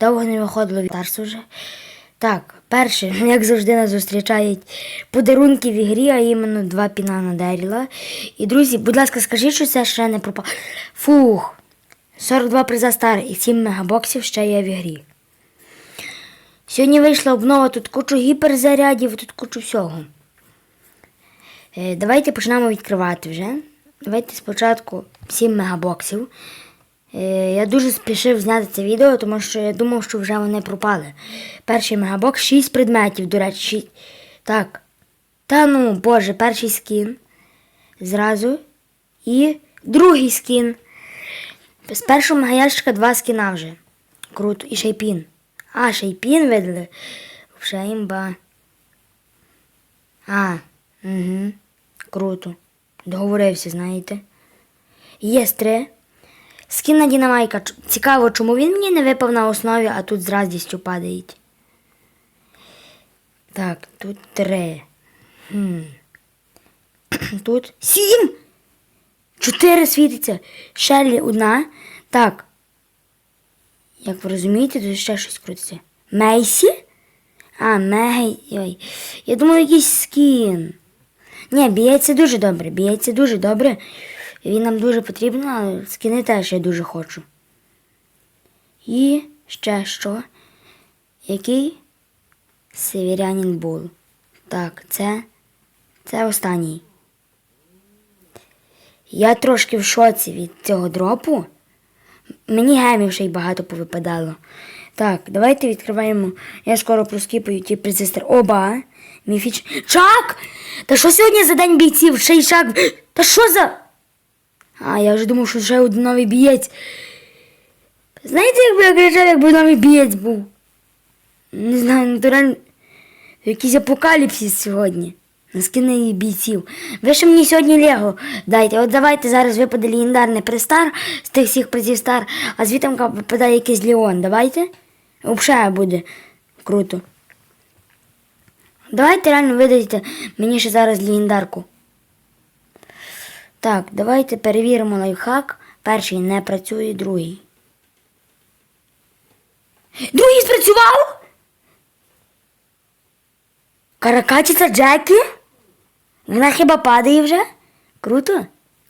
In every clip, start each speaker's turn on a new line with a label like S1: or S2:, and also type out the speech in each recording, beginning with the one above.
S1: Довго не виходило від Тарсу вже. Так, перше, як завжди, нас зустрічають подарунки в ігрі, а іменно два піна на Деріла. І, друзі, будь ласка, скажіть, що це ще не пропало. Фух! 42 приза стар і 7 мегабоксів ще є в ігрі. Сьогодні вийшла обнова, тут кучу гіперзарядів, тут кучу всього. Е, давайте почнемо відкривати вже. Давайте спочатку 7 мегабоксів. Е, Я дуже спішив зняти це відео, тому що я думав, що вже вони пропали. Перший мегабокс 6 предметів, до речі. шість- Так. Та ну, боже, перший скін. Зразу. І другий скін. З першого мегаящика два скіна вже. Круто. І ще й пін. А, ще й пін видали. Вже імба. А, угу. Круто. Договорився, знаєте. Є три. Скін на Дінамайка. Цікаво, чому він мені не випав на основі, а тут з радістю падає. Так, тут три. Хм. Тут сім. Чотири світиться. Шелі одна. Так. Як ви розумієте, тут ще щось крутиться. Мейсі? А, Мей. Ой. Я думав, якийсь скін. Ні, б'ється дуже добре. Б'ється дуже добре. Він нам дуже потрібен, але скини теж я дуже хочу. І ще що? Який? Северянин Бул. Так, це. Це останній. Я трошки в шоці від цього дропу. Мені гемів ще й багато повипадало. Так, давайте відкриваємо. Я скоро проскіпаю ті призистер. Оба! Міфіч. Чак! Та що сьогодні за день бійців? Ще й. Та що за. А, я вже думав, що ще один новий бієць. Знаєте, якби я кричав, якби новий бієць був? Не знаю, натурально. Якийсь апокаліпсис сьогодні. На скини бійців. Ви ще мені сьогодні Лего дайте. От давайте зараз випаде легендарний пристар з тих всіх призів стар, а звітом випадає якийсь Леон. Давайте. Взагалі буде круто. Давайте реально видайте мені ще зараз легендарку. Так, давайте перевіримо лайфхак. Перший не працює, другий. Другий спрацював? Каракатиця Джекі? Вона хіба падає вже? Круто?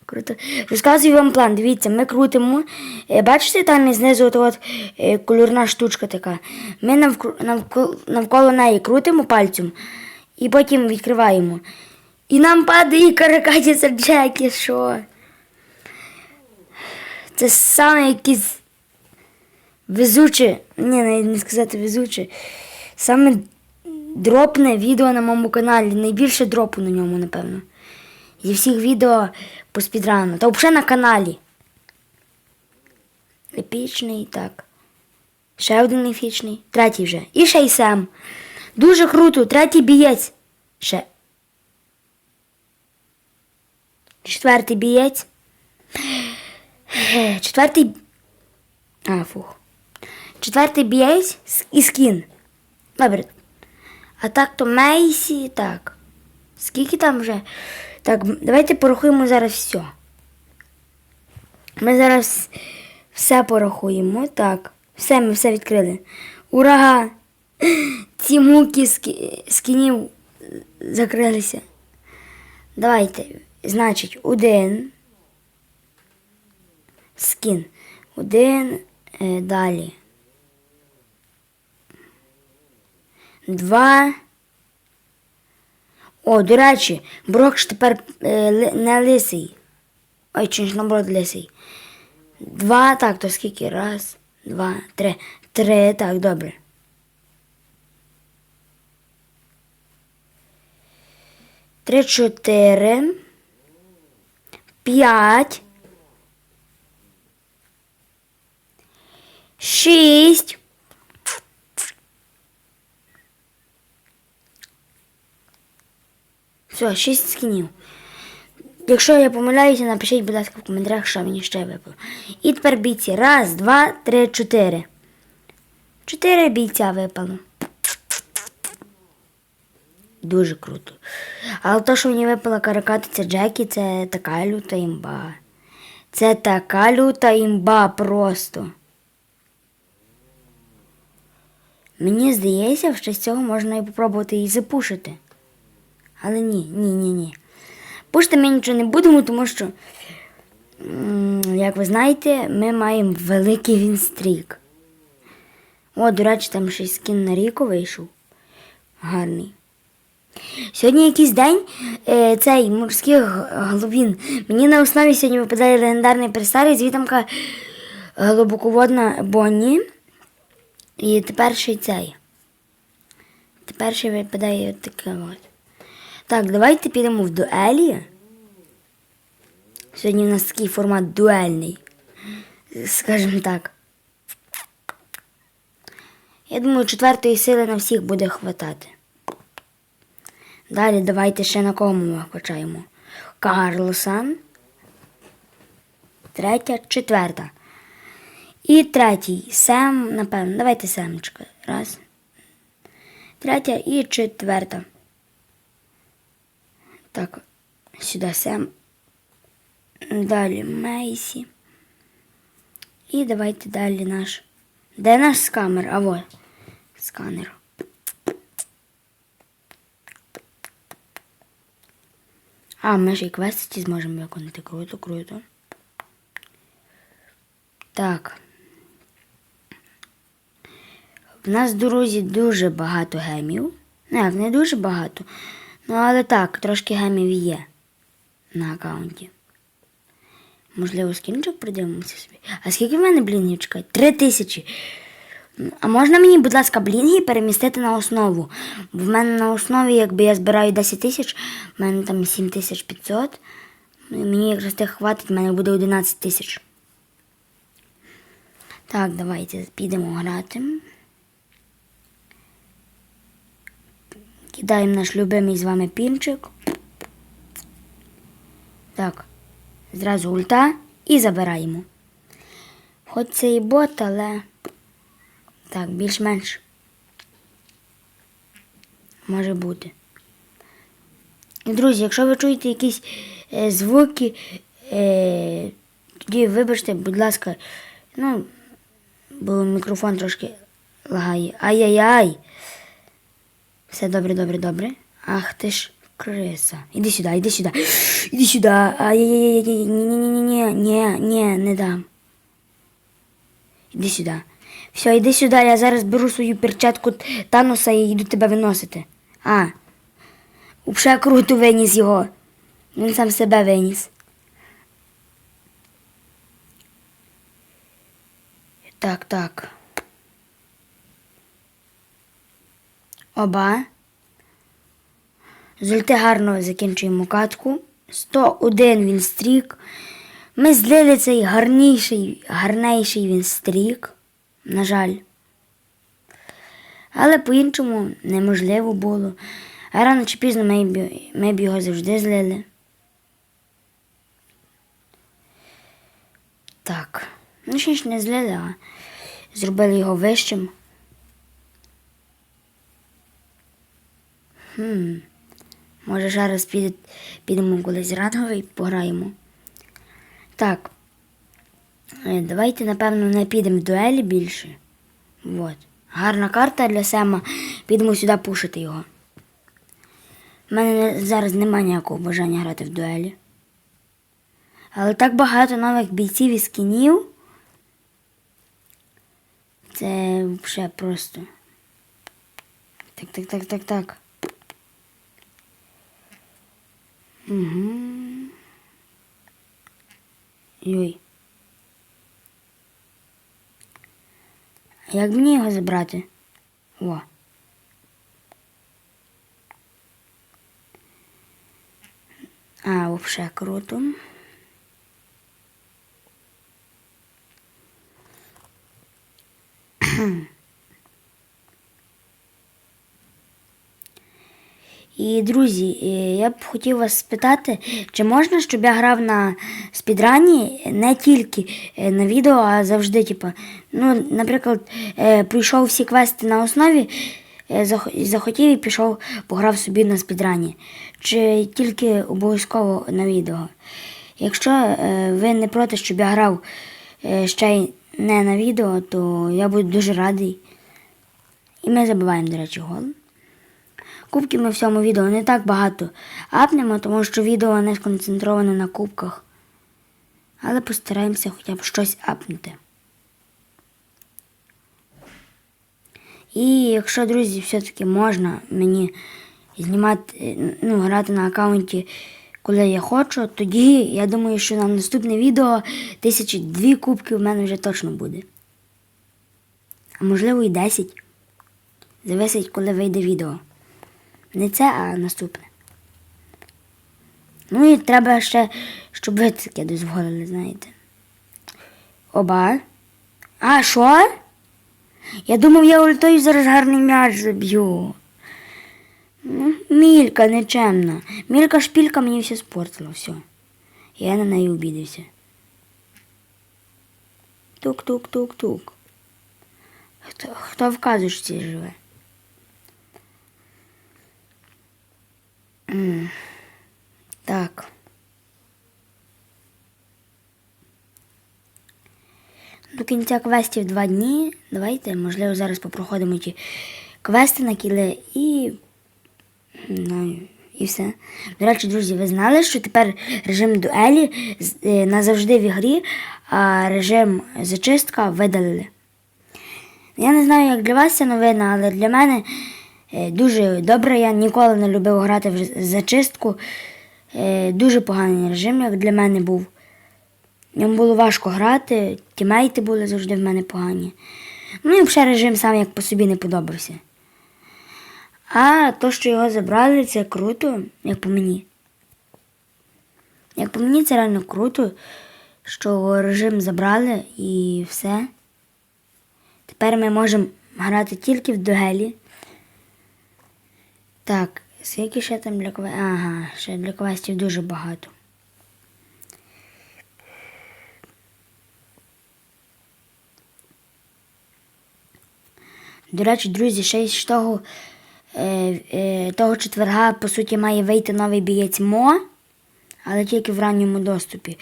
S1: Круто. Розказую вам план. Дивіться, ми крутимо. Е, Бачите, там знизу от, от е, кольорна штучка така. Ми навколо, навколо, навколо неї крутимо пальцем і потім відкриваємо. І нам падає каракатиця Джекі, що? Це саме якісь везуче, ні, не сказати везуче. Саме дропне відео на моєму каналі. Найбільше дропу на ньому, напевно. Зі всіх відео по спідрану. Та взагалі на каналі. Епічний, так. Ще один епічний. Третій вже. І ще й Сем. Дуже круто. Третій бієць. Ще. Четвертий бієць. Четвертий. А, фух. Четвертий бієць і скін. Добре. А так то Мейсі, так. Скільки там вже? Так, давайте порахуємо зараз все. Ми зараз все порахуємо. Так. Все, ми все відкрили. Ура! Ці муки скі- скінів закрилися. Давайте. Значить, один. Скін. Один. Е, далі. Два. О, до речі, Брокш тепер е, не лисий. Ой, чи ж наоборот лисий. Два, так, то скільки? Раз, два, три. Три, так, добре. Три, чотири. П'ять. Шість. Все, шість скінів. Якщо я помиляюся, напишіть, будь ласка, в коментарях, що мені ще випало. І тепер бійці. Раз, два, три, чотири. Чотири бійця випало. Дуже круто. Але то, що мені випала каракатиця Джекі, це така люта імба. Це така люта імба просто. Мені здається, що з цього можна і попробувати і запушити. Але ні, ні, ні, ні. Пушити ми нічого не будемо, тому що, як ви знаєте, ми маємо великий вінстрік. О, до речі, там ще скін на ріку вийшов. Гарний. Сьогодні якийсь день е, цей морських глибин. Мені на основі сьогодні випадає легендарний перестарий звітамка глибоководна Бонні. І тепер ще й цей. Тепер ще випадає таке от. Так, давайте підемо в дуелі. Сьогодні у нас такий формат дуельний. Скажімо так. Я думаю, четвертої сили на всіх буде хватати. Далі давайте ще на кого ми вкачаємо. Карлосан. Третя, четверта. І третій. Сем, напевно. Давайте семечка. Раз. Третя і четверта. Так, сюди Сем. Далі Мейсі. І давайте далі наш. Де наш сканер? А вот сканер. А, ми ж і квести зможемо виконати. Круто, круто. Так. В нас в дорозі дуже багато гемів. Не, не дуже багато. Ну, але так, трошки гемів є на аккаунті. Можливо, скінчик придивимося собі. А скільки в мене блінгів чекає? Три тисячі. А можна мені, будь ласка, блінги перемістити на основу? Бо в мене на основі, якби я збираю 10 тисяч, в мене там 7500. Ну, Мені якраз тих хватить, в мене буде 11 тисяч. Так, давайте підемо грати. Кидаємо наш любимий з вами пінчик. Так, зразу ульта і забираємо. Хоч це і бот, але так, більш-менш може бути. Друзі, якщо ви чуєте якісь е, звуки, е, тоді вибачте, будь ласка, ну, бо мікрофон трошки лагає. Ай-яй-яй. Все добре, добре, добре. Ах ти ж криса. Іди сюди, іди сюди. Іди сюди. Ай-яй-яй-яй. Ні-ні-ні-ні. Ні, ні, не дам. Іди сюди. Все, іди сюди, я зараз беру свою перчатку Таноса і йду тебе виносити. А. Уже круто виніс його. Він сам себе виніс. Так, так. Оба. Зульти гарно закінчуємо катку. 101 він стрік. Ми злили цей гарніший, гарнейший він стрік. На жаль. Але по-іншому неможливо було. А рано чи пізно ми б, його завжди злили. Так. Ну, ще ж не злили, а зробили його вищим. Хм. Може, зараз піде, підемо кудись ранговий пограємо. Так. Е, Давайте, напевно, не підемо в дуелі більше. Вот. Гарна карта для Сема. Підемо сюди пушити його. У мене зараз немає ніякого бажання грати в дуелі. Але так багато нових бійців і скінів. Це вже просто. Так, так, так, так, так. Угу. Йой. Як мені його забрати? О. А, взагалі круто. І, друзі, я б хотів вас спитати, чи можна, щоб я грав на спідрані не тільки е, на відео, а завжди, типу, ну, наприклад, е, пройшов всі квести на основі, е, захотів і пішов, пограв собі на спідрані. Чи тільки обов'язково на відео. Якщо ви не проти, щоб я грав ще й не на відео, то я буду дуже радий. І ми забиваємо, до речі, гол. Кубків ми в цьому відео не так багато апнемо, тому що відео не сконцентроване на кубках. Але постараємося хоча б щось апнути. І якщо, друзі, все-таки можна мені знімати, ну, грати на аккаунті, коли я хочу, тоді я думаю, що на наступне відео тисячі дві кубки в мене вже точно буде. А можливо і 10. Зависить, коли вийде відео. Не це, а наступне. Ну і треба ще, щоб ви таке дозволили, знаєте. Оба. А, що? Я думав, я ультою зараз гарний м'яч заб'ю. Ну, Мілька нечемна. Мілька шпілька мені все спортила, все. Я на неї обідався. Тук-тук-тук-тук. Хто, хто в казочці живе? Так. До кінця квестів два дні. Давайте, можливо, зараз попроходимо ті квести на кіле і. Ну, і все. До речі, друзі, ви знали, що тепер режим дуелі е, назавжди в ігрі, а режим зачистка видалили. Я не знаю, як для вас ця новина, але для мене дуже добре. Я ніколи не любив грати в зачистку. Е, Дуже поганий режим, як для мене був. В ньому було важко грати, тімейти були завжди в мене погані. Ну і взагалі режим сам як по собі не подобався. А то, що його забрали, це круто, як по мені. Як по мені, це реально круто, що режим забрали і все. Тепер ми можемо грати тільки в дуелі. Так, скільки ще там для квестів? Ага, ще для квестів дуже багато. До речі, друзі, ще з того, е, е, того четверга, по суті, має вийти новий бієць Мо, але тільки в ранньому доступі.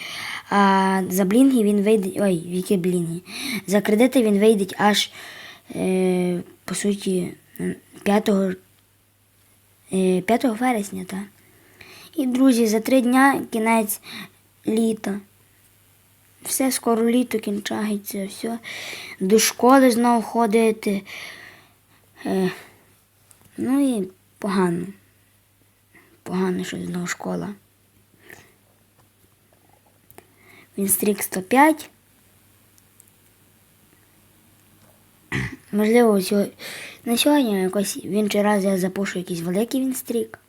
S1: А за блінги він вийде. Ой, які блінги? За кредити він вийде аж, е, по суті, 5, е, 5 вересня, так. І, друзі, за три дня кінець літа. Все скоро літо кінчається, все. До школи знову ходити. Е, ну і погано. Погано, що знову школа. Він стрік 105. Можливо, сьо- на сьогодні якось в інший раз я запушу якийсь великий він стрік.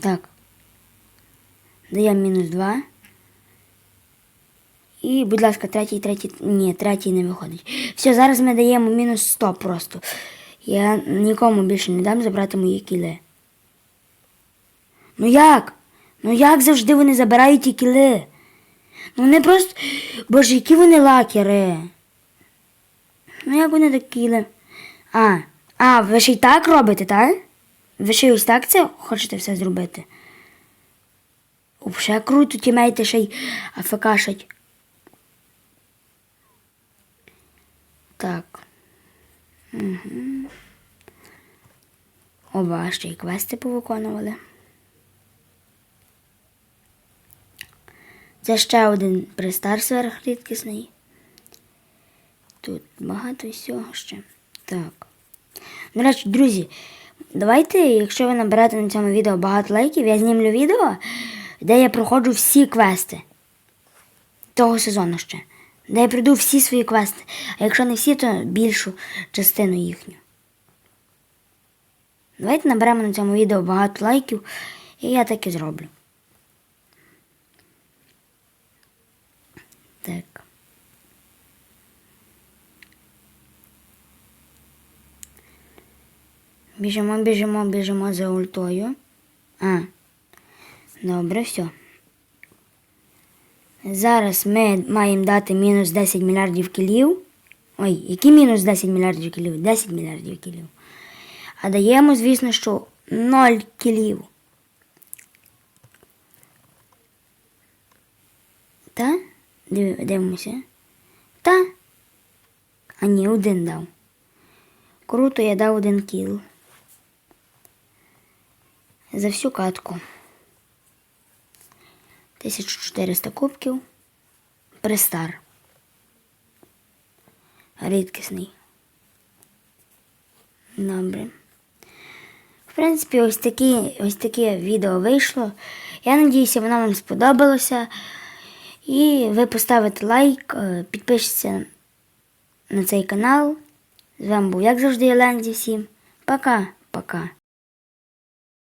S1: Так. Даємо мінус 2. І, будь ласка, третій, третій. Ні, третій не виходить. Все, зараз ми даємо мінус 100 просто. Я нікому більше не дам забрати мої кіли. Ну як? Ну як завжди вони забирають ті кіли? Ну вони просто. Боже, які вони лакери. Ну як вони такі кіли? А, а, ви ще й так робите, так? Ви ще й ось так це хочете все зробити? Вже круто, тімейте ще й афекашать. Так. Угу. Оба ще й квести повиконували. Це ще один пристар сверхрідкісний. Тут багато всього ще. Так. До речі, друзі, давайте, якщо ви наберете на цьому відео багато лайків, я знімлю відео, де я проходжу всі квести того сезону ще. Де я пройду всі свої квести. А якщо не всі, то більшу частину їхню. Давайте наберемо на цьому відео багато лайків, і я так і зроблю. Так. Біжимо, біжимо, біжимо за ультою. А. Добре, все. Зараз ми маємо дати мінус 10 мільярдів кілів. Ой, які мінус 10 мільярдів кілів? 10 мільярдів кілів. А даємо, звісно, що 0 кілів. Та? Дивимося. Та. А ні, один дав. Круто, я дав один кіл. За всю катку. 1400 кубків. Престар. Рідкісний. Добре. В принципі, ось такі, ось таке відео вийшло. Я надіюся, воно вам сподобалося. І ви поставите лайк, е, підпишіться на цей канал. З вами був, як завжди, Єлензі. Всім пока-пока.